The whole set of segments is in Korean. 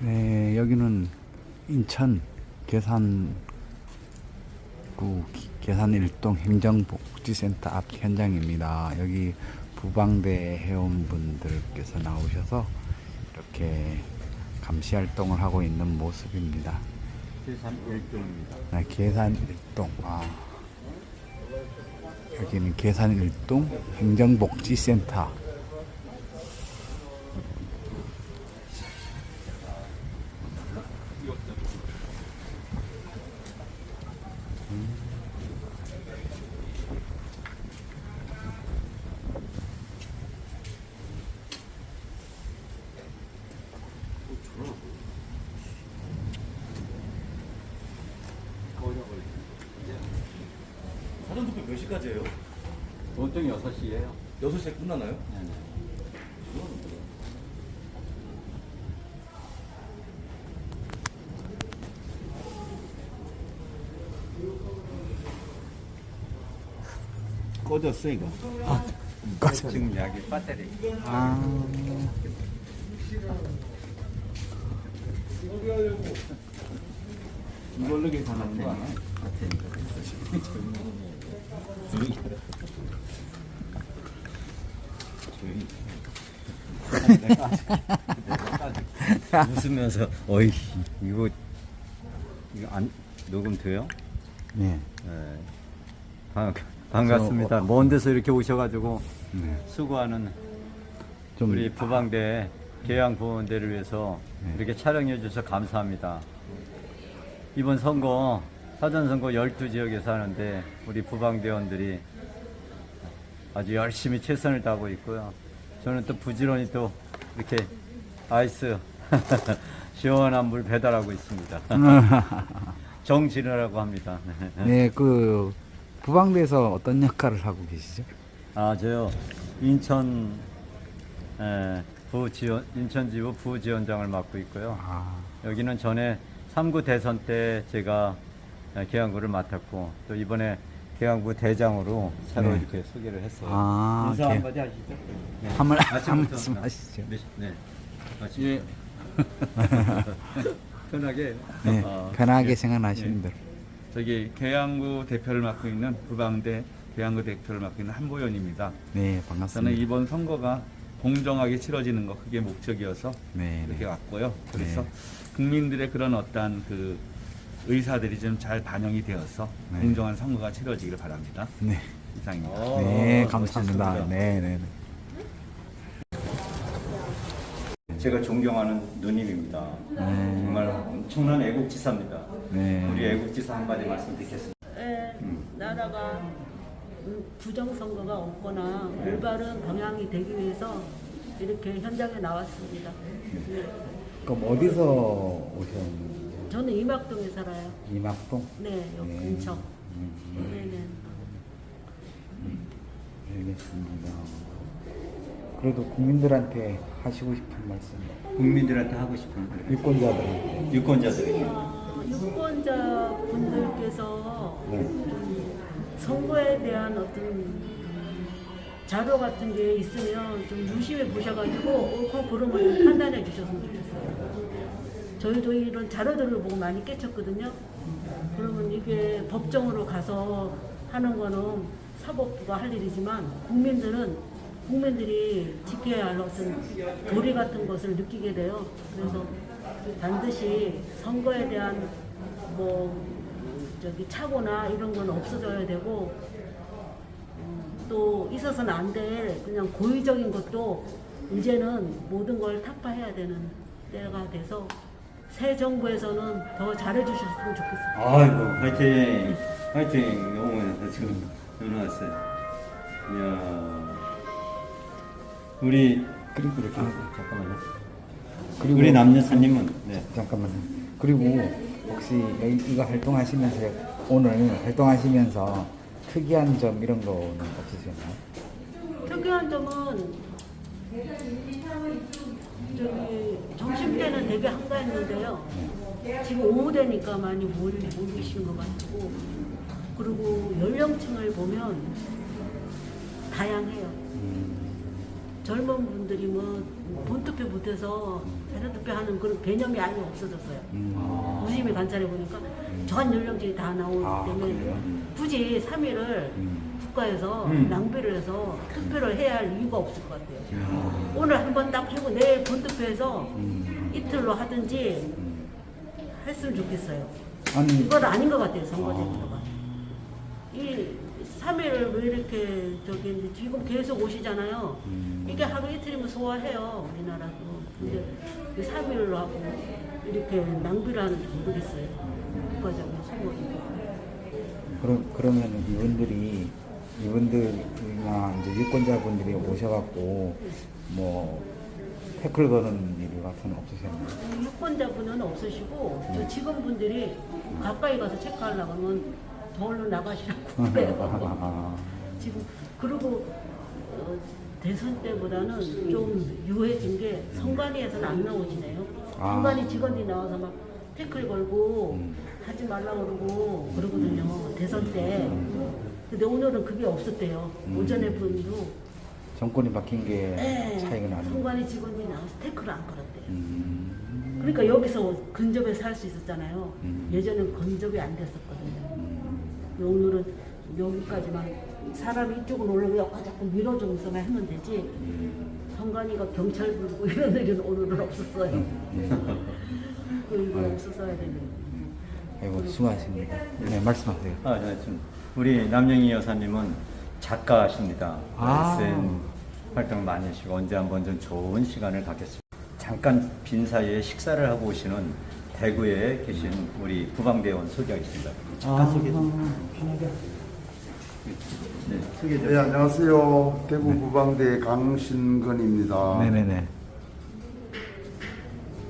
네, 여기는 인천 계산구 기- 계산 일동 행정복지센터 앞 현장입니다. 여기 부방대 회원분들께서 나오셔서 이렇게 감시 활동을 하고 있는 모습입니다. 계산 1동입니다. 네, 계산 일동. 아. 여기는 계산 일동 행정복지센터. 사전 투표 몇 시까지예요? 보통 6시에요. 6시에 끝나나요? 네네. 꺼졌어 이거. 꺼져. 지금 여기 배터리. 아. 이걸로 계산하는 거 아니야? 웃으면서 어이 이거 이거 안 녹음 돼요? 네. 네. 반, 반갑습니다. 먼 데서 이렇게 오셔가지고 네. 수고하는 좀 우리 부방대 계양 부원대를 위해서 네. 이렇게 촬영해 주셔서 감사합니다. 이번 선거 사전 선거 12지역에서 하는데 우리 부방대원들이 아주 열심히 최선을 다하고 있고요. 저는 또 부지런히 또 이렇게 아이스 시원한 물 배달하고 있습니다. 정진우라고 합니다. 네, 그 부방대에서 어떤 역할을 하고 계시죠? 아, 저요. 인천 에, 부지원 인천지부 부지원장을 맡고 있고요. 아, 여기는 전에 3구 대선 때 제가 에, 계양구를 맡았고 또 이번에 계양구 대장으로 새로 네. 이렇게 소개를 했어요. 아, 인사 계- 한마디 하시죠. 네. 한말 한 아침부터 말씀 하시죠. 네. 네. 아침. 예. 편하게. 네, 어, 편하게 예. 생각나시는 대로. 저기 계양구 대표를 맡고 있는 부방대 계양구 대표를 맡고 있는 한보현입니다. 네, 저는 반갑습니다. 이번 선거가 공정하게 치러지는 거 그게 목적이어서 네, 이렇게 네. 왔고요. 그래서 네. 국민들의 그런 어떤 그 의사들이 좀 잘 반영이 되어서 네. 공정한 선거가 치러지기를 바랍니다. 네, 이상입니다. 어, 네, 감사합니다. 네, 네, 네. 제가 존경하는 누님입니다. 정말 엄청난 애국지사입니다. 네. 우리 애국지사 한마디 말씀드리겠습니다. 에, 나라가 음, 부정선거가 없거나 올바른 방향이 되기 위해서 이렇게 현장에 나왔습니다. 네. 그럼 어디서 오셨는지? 저는 이막동에 살아요. 이막동? 네, 여기 네. 근처. 음, 네네. 알겠습니다. 그래도 국민들한테 하시고 싶은 말씀, 국민들한테 하고 싶은 말. 유권자들한테. 유권자들이 아, 유권자 분들께서 네. 선거에 대한 어떤 자료 같은 게 있으면 좀 유심히 보셔가지고 옳고 그름을 좀 판단해 주셨으면 좋겠어요. 저희도 이런 자료들을 보고 많이 깨쳤거든요. 그러면 이게 법정으로 가서 하는 거는 사법부가 할 일이지만 국민들은 국민들이 지켜야 할 어떤 도리 같은 것을 느끼게 돼요. 그래서 반드시 선거에 대한 뭐 저기 착오나 이런 건 없어져야 되고 음, 또 있어서는 안 될 그냥 고의적인 것도 이제는 모든 걸 타파해야 되는 때가 돼서 새 정부에서는 더 잘해주셨으면 좋겠어요. 아이고 화이팅 화이팅 너무 지금 전화 왔어요 이야 우리 그리고 이렇게. 아, 잠깐만요 그리고 우리 남여사님은 네. 잠깐만요. 그리고 혹시 이거 활동하시면서 오늘 활동하시면서 특이한 점 이런 거는 없으셨나요? 특이한 점은 저기 점심 때는 되게 한가했는데요. 지금 오후 되니까 많이 몰, 몰리시는 것 같고 그리고 연령층을 보면 다양해요. 젊은 분들이 뭐 본투표 못해서 대선 투표 하는 그런 개념이 아예 없어졌어요. 음. 무심히 관찰해 보니까 전 연령층이 다 나오기 아, 때문에 그래요? 굳이 3일을 음. 국가에서 음. 낭비를 해서 투표를 해야 할 이유가 없을 것 같아요. 음. 오늘 한 번 딱 하고 내일 본투표해서 음. 이틀로 하든지 했으면 좋겠어요. 아니 이건 아닌 것 같아요, 선거제도가. 이 3일 왜 이렇게 저기 지금 계속 오시잖아요. 음. 이게 하루 이틀이면 소화해요, 우리나라도. 근데 그 3일로 하고 이렇게 낭비를 하는지 모르겠어요. 국가적인 선거제도. 그럼 그러면 이분들이 이분들이나 이제 유권자분들이 오셔갖고 뭐 태클 거는 일 같은 건 없으셨나요? 유권자분은 없으시고 저 직원분들이 가까이 가서 체크하려고 하면 더 얼른 나가시라고 그래요. 아, 지금 그리고 어, 대선 때보다는 좀 유해진 게 선관위에서는 안 나오시네요. 아. 선관위 직원들이 나와서 막 태클 걸고 음. 하지 말라 그러고 그러거든요. 대선 때. 근데 오늘은 그게 없었대요. 음. 오전에 분도 정권이 바뀐 게 예, 차이가 나는. 선관위 직원들이 나와서 태클을 안 걸었대요. 음. 그러니까 여기서 근접해서 할 수 있었잖아요. 음. 예전엔 근접이 안 됐었거든요. 음. 오늘은 여기까지만 사람이 이쪽으로 여기까지 자꾸 밀어주면서만 하면 되지 음. 성관이가 경찰 부르고 이런 일은 오늘은 없었어요. 음. 그 이거 없었어야 되는. 아이고 수고하십니다. 네 말씀하세요. 아, 네, 좀 우리 남영희 여사님은 작가십니다. 아. 에센 활동을 많이 하시고 언제 한번 좀 좋은 시간을 갖겠습니다. 잠깐 빈 사이에 식사를 하고 오시는 대구에 계신 우리 부방대원 소개하겠습니다. 잠깐 소개 좀 편하게. 네, 소개 좀. 네, 안녕하세요. 대구 구방대 강신건입니다. 네네네.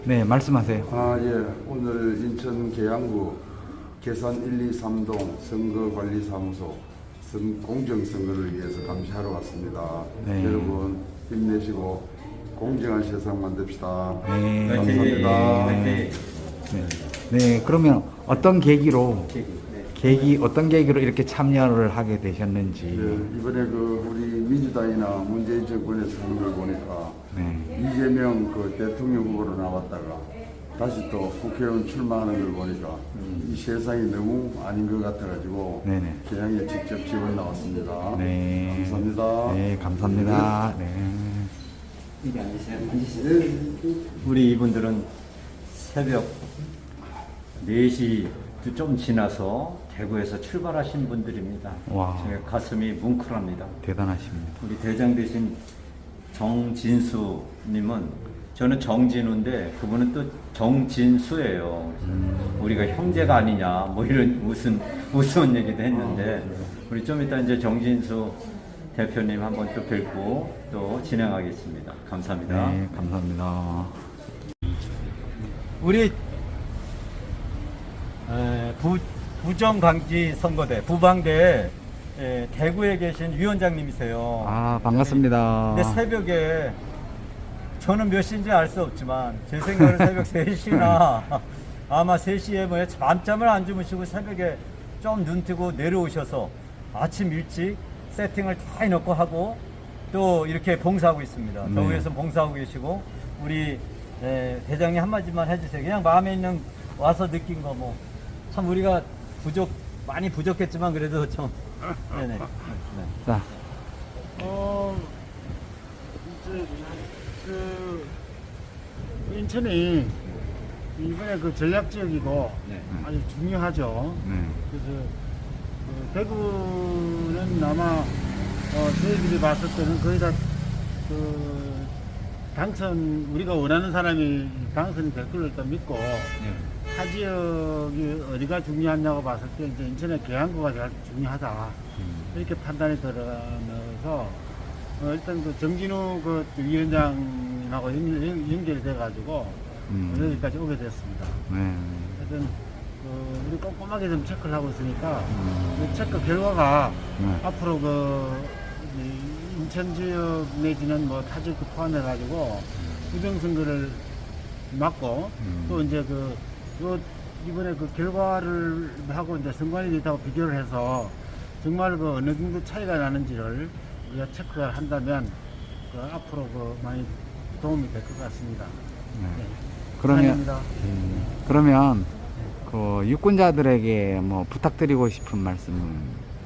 네 말씀하세요. 아, 예. 오늘 인천 계양구 계산 1, 2, 3동 선거관리사무소 선, 공정선거를 위해서 감시하러 왔습니다. 네. 여러분 힘내시고 공정한 세상 만듭시다. 네. 감사합니다. 화이팅! 네. 네 그러면 어떤 계기로 계기. 네. 어떤 계기로 이렇게 참여를 하게 되셨는지. 예, 이번에 그 우리 민주당이나 문재인 정권에서 하는 걸 보니까 네. 이재명 그 대통령 후보로 나왔다가 다시 또 국회의원 출마하는 걸 보니까 이 세상이 너무 아닌 것 같아가지고 네네. 개항에 직접 지원 나왔습니다. 네. 감사합니다. 네 감사합니다. 네. 이리 앉으세요. 앉으세요. 우리 이분들은 새벽 4시 좀 지나서 대구에서 출발하신 분들입니다. 와. 제 가슴이 뭉클합니다. 대단하십니다. 우리 대장 되신 정진수님은 저는 정진우인데 그분은 또 정진수예요. 우리가 형제가 아니냐 뭐 이런 무슨 우스운 얘기도 했는데 우리 좀 이따 이제 정진수 대표님 한번 또 뵙고 또 진행하겠습니다. 감사합니다. 네 감사합니다. 우리 에, 부, 부정강지 선거대 부방대 에, 대구에 계신 위원장님이세요. 아 반갑습니다. 근데 새벽에 저는 몇 시인지 알 수 없지만 제 생각은 새벽 3시나 아마 3시에 뭐 밤잠을 안 주무시고 새벽에 좀 눈 뜨고 내려오셔서 아침 일찍 세팅을 다 해놓고 하고 또 이렇게 봉사하고 있습니다. 네. 더위에서 봉사하고 계시고 우리 에, 대장님 한마디만 해주세요. 그냥 마음에 있는 와서 느낀 거 뭐 참 우리가 부족 많이 부족했지만 그래도 좀 네네. 네. 자 어, 이제 그 인천이 이번에 그 전략 지역이고 네. 아주 중요하죠. 네. 그래서 그 대구는 아마 어, 저희들이 봤을 때는 거의 다그 당선 우리가 원하는 사람이 당선이 될 걸로 일단 믿고 타 지역이 어디가 중요하냐고 봤을 때 이제 인천의 계양구가 제일 중요하다 이렇게 판단이 들어가면서 어, 일단 그 정진우 그 위원장하고 연, 연- 연결이 돼가지고 음. 여기까지 오게 됐습니다. 네. 하여튼 그 우리 꼼꼼하게 좀 체크를 하고 있으니까 음. 그 체크 결과가 네. 앞으로 그 이- 인천 지역 내지는 뭐 타 지역 포함해 가지고 부정선거를 막고 음. 또 이제 그요 이번에 그 결과를 하고 이제 선관위 데이터하고 비교를 해서 정말 그 어느 정도 차이가 나는지를 체크를 한다면 그 앞으로 그 많이 도움이 될 것 같습니다. 네. 네. 그러면. 음, 그러면 그 유권자들에게 뭐 부탁드리고 싶은 말씀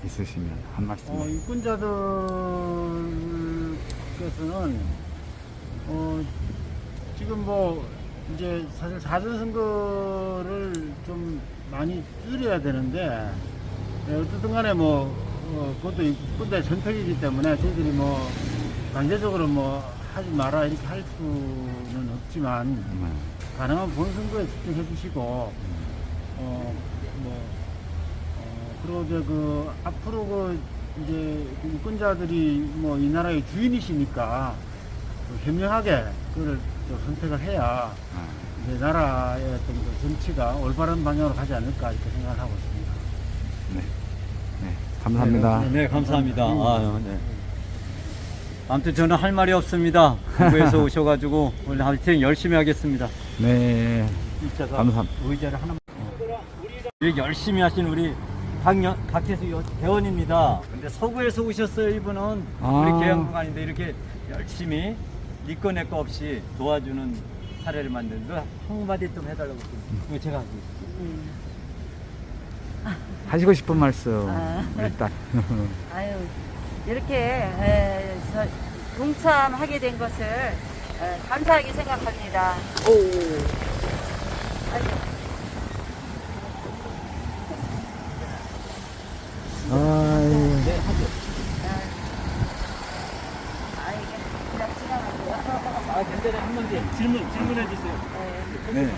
있으시면 한 말씀. 어, 유권자들께서는 어, 지금 뭐 이제 사실 사전 선거를 좀 많이 줄여야 되는데 예, 어쨌든 간에 뭐 어, 그것도 군대 선택이기 때문에 저희들이 뭐 강제적으로 뭐 하지 마라 이렇게 할 수는 없지만 네. 가능한 본선거에 집중해 주시고 어, 뭐, 어, 그리고 이제 그, 앞으로 그, 이제 그 유권자들이 뭐 이 나라의 주인이시니까 그 현명하게 그걸 또 선택을 해야 이제 나라의 어떤 그 정치가 올바른 방향으로 가지 않을까 이렇게 생각을 하고 있습니다. 네. 네. 감사합니다. 네, 네, 감사합니다. 아유, 네. 아무튼 저는 할 말이 없습니다. 공부해서 오셔가지고 오늘 하여튼 열심히 하겠습니다. 네. 이자가 감사합니다. 의자를 하나. 이렇게 열심히 하신 우리 박연 박혜수 여- 대원입니다. 근데 서구에서 오셨어요 이분은 아. 우리 계양국 아닌데 이렇게 열심히 니꺼 내꺼 없이 도와주는 사례를 만든 거 한마디 좀 해달라고 이거 제가 하고 있어요. 하시고 싶은 말씀 아. 일단. 아유, 이렇게 에, 저, 동참하게 된 것을 에, 감사하게 생각합니다. 아유. 아, 이게 그냥 지나가고요. 아 근데 한번 질문 질문해 주세요. 네.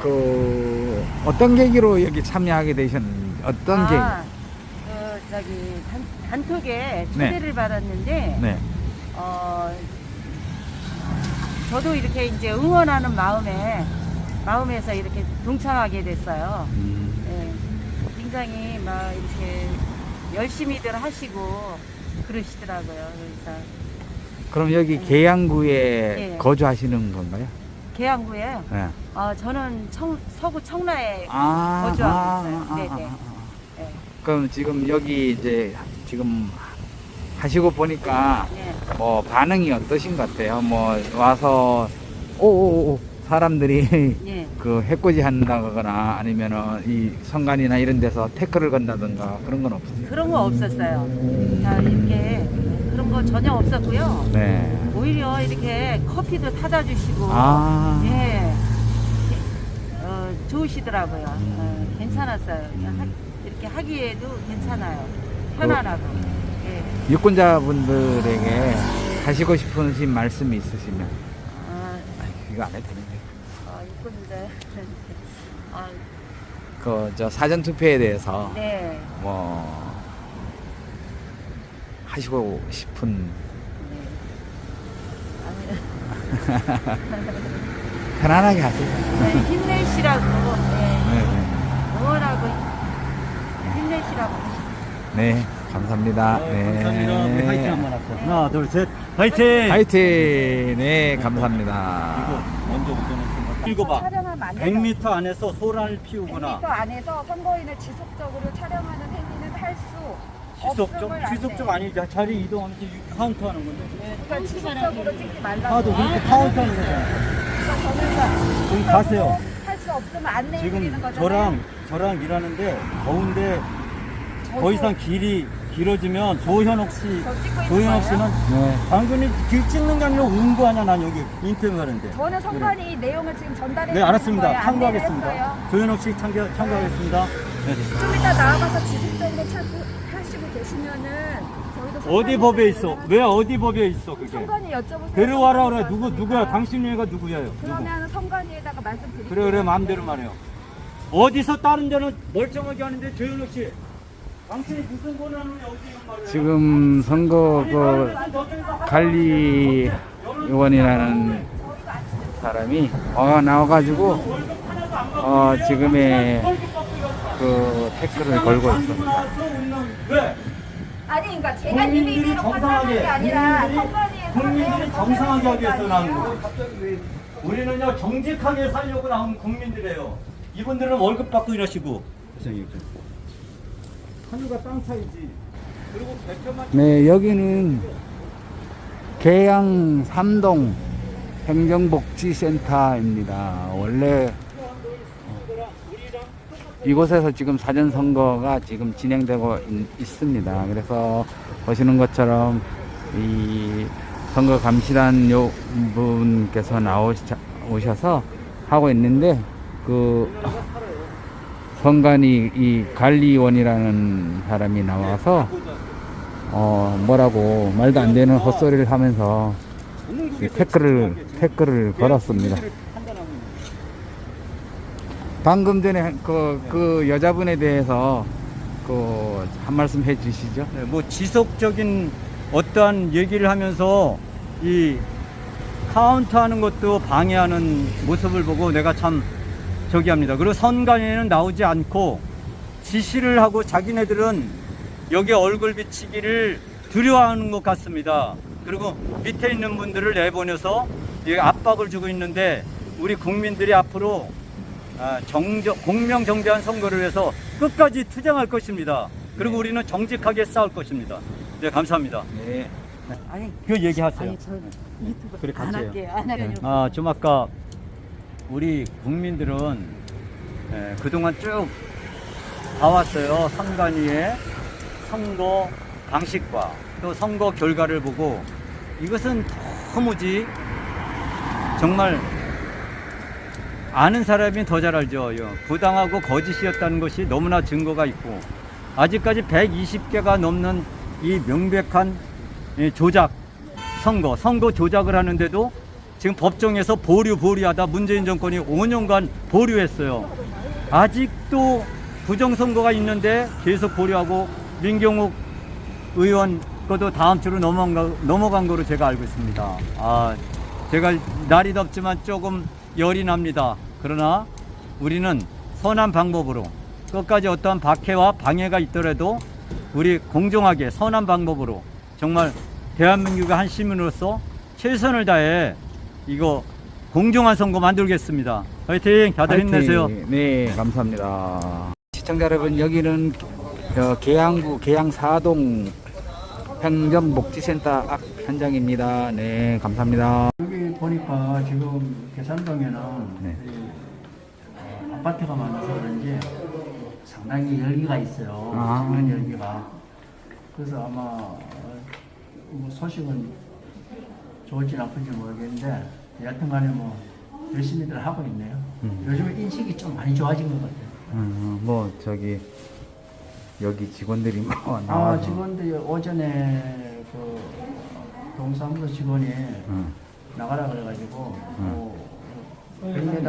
그 어떤 계기로 여기 참여하게 되셨는지 어떤 계기? 아, 그 저기 단, 단톡에 초대를 받았는데 네. 어, 저도 이렇게 이제 응원하는 마음에 마음에서 이렇게 동참하게 됐어요. 음, 예, 굉장히 막 이렇게 열심히들 하시고 그러시더라고요. 그래서 그럼 여기 계양구에 예. 거주하시는 건가요? 계양구에 네. 어, 저는 청, 서구 청라에 아, 거주하고 있어요. 아, 네네. 아, 아. 예, 그럼 지금 여기 이제 지금 하시고 보니까 예. 뭐 반응이 어떠신 것 같아요? 뭐 와서 오오오 사람들이 예. 그 해코지 한다거나 아니면은 이 성간이나 이런 데서 태클을 건다든가 그런 건 없으세요? 그런 거 없었어요. 자, 이렇게 그런 거 전혀 없었고요. 네. 오히려 이렇게 커피도 타다 주시고 아. 예. 어, 좋으시더라고요. 음. 어, 괜찮았어요. 하- 이렇게 하기에도 괜찮아요. 편안하고. 예. 유권자분들에게 하시고 싶으신 말씀이 있으시면 아, 이거 안 해도 되는데 아, 이쁜데. 아, 그 저 사전 투표에 대해서 네. 뭐 하시고 싶은 편안하게 하세요. 네, 힘내시라고. 예. 네, 네. 응원하고 힘내시라고. 네, 감사합니다. 네. 감사합니다. 우리 화이팅 한번 합시다. 하나, 둘, 셋, 화이팅! 화이팅! 네, 감사합니다. 먼저 우선은 읽어봐. 촬영하면 안 돼요. 100m 안에서 소란을 피우거나 100m 안에서 선거인을 지속적으로 촬영하는 행위는 할수 지속적 없음을 안 지속적 돼. 아니지 자리 이동하면서 카운트 하는 건데 그러니까 지속적으로 찍지 말라고. 하도 그렇게 카운트 하는 거잖아. 저는 지금 가세요. 할수 없으면 안내해 지금 드리는 거잖아요. 저랑 저랑 일하는데 더운데 더 이상 길이 길어지면 조현옥 씨 저 찍고 있는 조현옥 거예요? 씨는 네. 당근이 길 찍는 게 아니라 거 아니야 난 여기 인터뷰 하는데 저는 선관위 이 내용을 지금 전달해 네 드리는 알았습니다 거예요. 안내를 참고하겠습니다 했어요. 조현옥 씨 참고, 참고하겠습니다 네. 좀 이따 나와서 지속 저희도 어디 법에 있어 왜 어디 법에 있어 그게 선관위 여쭤보세요. 데려와라 그래 누구. 누구야 당신 얘가 누구야 누구 그러면 선관위에다가 말씀드릴게요. 그래 그래 마음대로 말해요 어디서 다른 데는 멀쩡하게 하는데 조현옥 씨 당신이 무슨 권한을 어디 말을 해요? 지금 선거 그 관리 요원이라는 사람이 어, 나와가지고 어, 지금의 그 태클을 걸고 있습니다. 왜? 아니 그러니까 제가 국민들이 정상하게 아니라 국민들이, 국민들이 정상하게 하기 위해서 나온 거 거예요. 우리는요 정직하게 살려고 나온 국민들이에요. 이분들은 월급 받고 일하시고. 하늘과 땅 차이지. 그리고 백혀만 네, 여기는 계양 삼동 행정복지센터입니다. 원래 어, 이곳에서 지금 사전 선거가 지금 진행되고 있, 습니다 그래서 보시는 것처럼 이 선거 감시단 요 분께서 나오셔서 하고 있는데 그 선관위 이 관리원이라는 사람이 나와서 어 뭐라고 말도 안 되는 헛소리를 하면서 이 태클을 태클을 걸었습니다. 방금 전에 그, 그 여자분에 대해서 그 한 말씀 해 주시죠. 네, 뭐 지속적인 어떠한 얘기를 하면서 이 카운트하는 것도 방해하는 모습을 보고 내가 참 저기 합니다. 그리고 선관위에는 나오지 않고 지시를 하고 자기네들은 여기 얼굴 비치기를 두려워하는 것 같습니다. 그리고 밑에 있는 분들을 내보내서 이 압박을 주고 있는데 우리 국민들이 앞으로 아, 정정, 공명정대한 선거를 위해서 끝까지 투쟁할 것입니다. 그리고 우리는 정직하게 싸울 것입니다. 네, 감사합니다. 네. 아니, 그 얘기하세요. 아니 저 유튜브 그래, 안 같이 해요. 할게요. 안 하려고. 아, 좀 아까 우리 국민들은 예, 그동안 쭉 봐왔어요. 선관위의 선거 방식과 또 선거 결과를 보고 이것은 도무지 정말 아는 사람이 더 잘 알죠. 이 부당하고 거짓이었다는 것이 너무나 증거가 있고 아직까지 120개가 넘는 이 명백한 이 조작 선거 선거 조작을 하는데도 지금 법정에서 보류 보류하다 문재인 정권이 5년간 보류했어요. 아직도 부정선거가 있는데 계속 보류하고 민경욱 의원 것도 다음 주로 넘어간, 거, 넘어간 거로 제가 알고 있습니다. 아, 제가 날이 덥지만 조금 열이 납니다. 그러나 우리는 선한 방법으로 끝까지 어떠한 박해와 방해가 있더라도 우리 공정하게 선한 방법으로 정말 대한민국의 한 시민으로서 최선을 다해 이거 공정한 선거 만들겠습니다. 화이팅! 다들 힘내세요. 파이팅. 네, 감사합니다. 시청자 여러분, 여기는 어, 계양구 계양 사동 행정복지센터 앞 현장입니다. 네, 감사합니다. 보니까 지금 계산동에는 네. 이, 어, 아파트가 많아서 그런지 상당히 열기가 있어요. 아. 주변 열기가. 그래서 아마 어, 뭐 소식은 좋을지 나쁜지 모르겠는데 여튼간에 뭐 열심히들 하고 있네요. 음. 요즘에 인식이 좀 많이 좋아진 것 같아요. 음, 뭐 저기 여기 직원들이 뭐아 나와서 직원들이 오전에 그 동사무소 직원이 음, 나가라 그래가지고 뭐 100m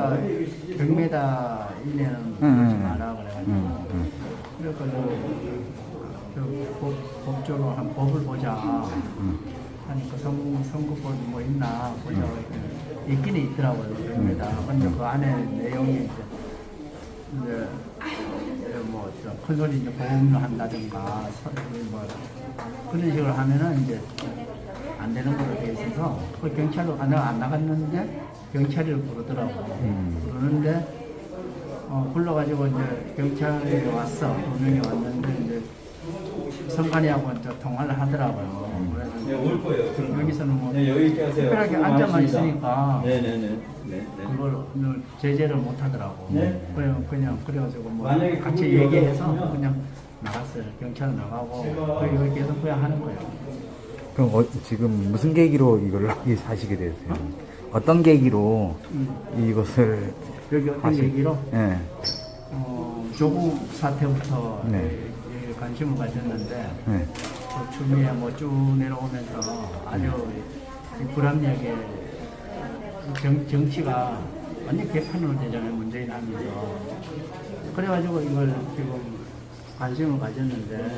100m 이내는 음, 마라 그래가지고. 그러니까 그 법, 법적으로 한 법을 보자 음. 하니까 선, 선거법이 뭐 있나 보자 고 있기는 있더라고요 100m 근데 그 안에 내용이 이제 이제 뭐큰 소리 이제 보험을 한다든가 서- 뭐 그런 식으로 하면은 이제 안 되는 걸로 돼 있어서 그 경찰로 아, 내가 안 나갔는데 경찰을 부르더라고 음. 부르는데 어 불러가지고 이제 경찰이 왔어 두 명이 왔는데 이제 성관이하고 이제 통화를 하더라고요 그래서 네, 올 거예요. 그럼. 여기서는 뭐 네, 여기 있게 하세요. 특별하게 앉아만 있으니까 네네네. 네, 네. 그걸 오늘 제재를 못 하더라고. 네. 그냥 그냥 그래가지고 뭐 만약에 같이 그분이 얘기해서 없으면 그냥 나갔어요. 경찰 나가고 그 여기 계속 그냥 하는 거예요. 그럼 어, 지금 무슨 계기로 이걸 하시게 되었어요? 어떤 계기로 음. 이것을 여기 어떤 하시- 얘기로 예. 어, 조국 사태부터 네. 이- 이 관심을 가졌는데 네. 그 추미애 뭐쭉 내려오면서 아주 이 불합리하게 정, 정치가 완전 개판으로 되잖아요 문재인 하면서 그래가지고 이걸 지금 관심을 가졌는데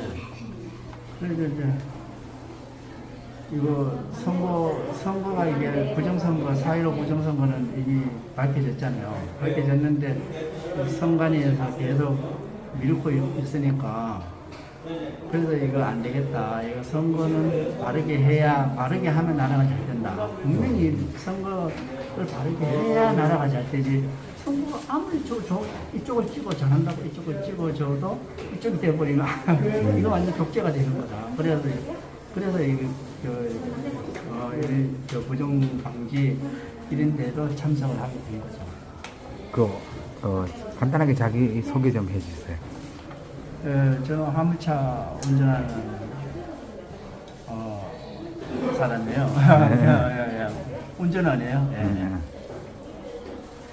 그래서 이제 이거 선거 선거가 이게 부정선거 4.15 부정선거는 이미 밝혀졌잖아요 밝혀졌는데 선관위에서 계속 밀고 있으니까 그래서 이거 안 되겠다. 이거 선거는 바르게 해야 바르게 하면 나라가 잘 된다. 분명히 선거를 바르게 해야 나라가 잘 되지. 선거 아무리 저, 저 이쪽을 찍어 전한다고 이쪽을 찍어 줘도 이쪽이 돼버리면 이거 완전 독재가 되는 거다. 그래서 그래서 이 저 어, 이- 저 부정 방지 이런 데도 참석을 하게 된 거죠. 그, 어, 간단하게 자기 소개 좀 해주세요. 어, 저 화물차 운전하는 어, 사람이에요. 예, 예, 예. 운전하네요. 예, 예. 음,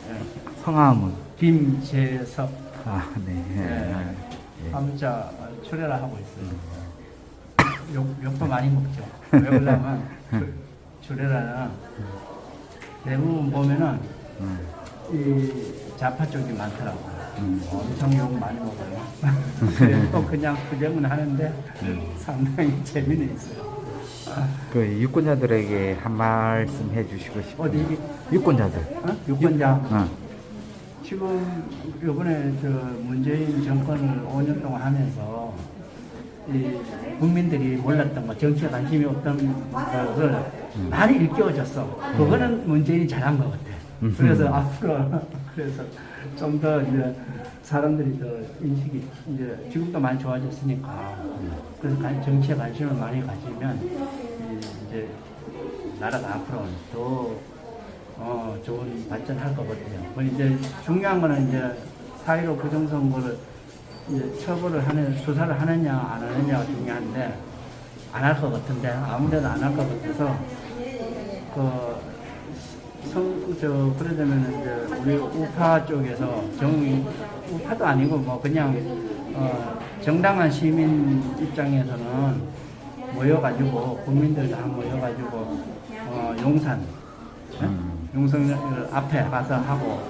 예. 성함은? 김재석 아, 네. 예. 예. 화물차 출애를 하고 있어요. 욕, 욕도 많이 먹죠. 왜 그러냐면 출애라는 대부분 보면은 음, 이 좌파 쪽이 많더라고. 음. 엄청 욕 많이 먹어요. 그래도 그냥 구경은 하는데 상당히 재미는 있어요. 그 유권자들에게 한 말씀 해주시고 싶어요. 어디 유권자들. 어? 유권자 어. 지금 이번에 저 문재인 정권을 5년 동안 하면서 이 국민들이 몰랐던 거, 정치에 관심이 없던 것을 많이 일깨워줬어. 그거는 문재인이 잘한 것 같아. 그래서 앞으로 그래서 좀 더 이제 사람들이 더 인식이 이제 지금도 많이 좋아졌으니까 그래서 관- 정치에 관심을 많이 가지면 이 이제 나라가 앞으로 더 어, 좋은 발전할 거거든요. 뭐 이제 중요한 거는 이제 사회로 부정선거를 이제 처벌을 하는 수사를 하느냐 안 하느냐가 중요한데 안 할 것 같은데 아무래도 안 할 것 같아서 그 성, 저, 그러자면 이제 우리 우파 쪽에서 정, 우파도 아니고 뭐 그냥 어, 정당한 시민 입장에서는 모여가지고 국민들 다 모여가지고 어, 용산 예? 용산 앞에 가서 하고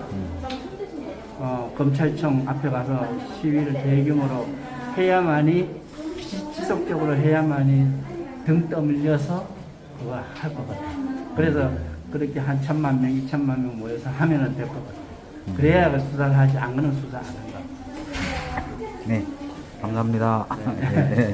어, 검찰청 앞에 가서 시위를 대규모로 해야만이 지- 지속적으로 해야만이 등 떠밀려서 그거 할 것 같아. 그래서 그렇게 한 천만 명, 이천만 명 모여서 하면은 될 것 같아. 그래야 그 수사를 하지 안 그러면 수사 안 한다. 네. 감사합니다. 네.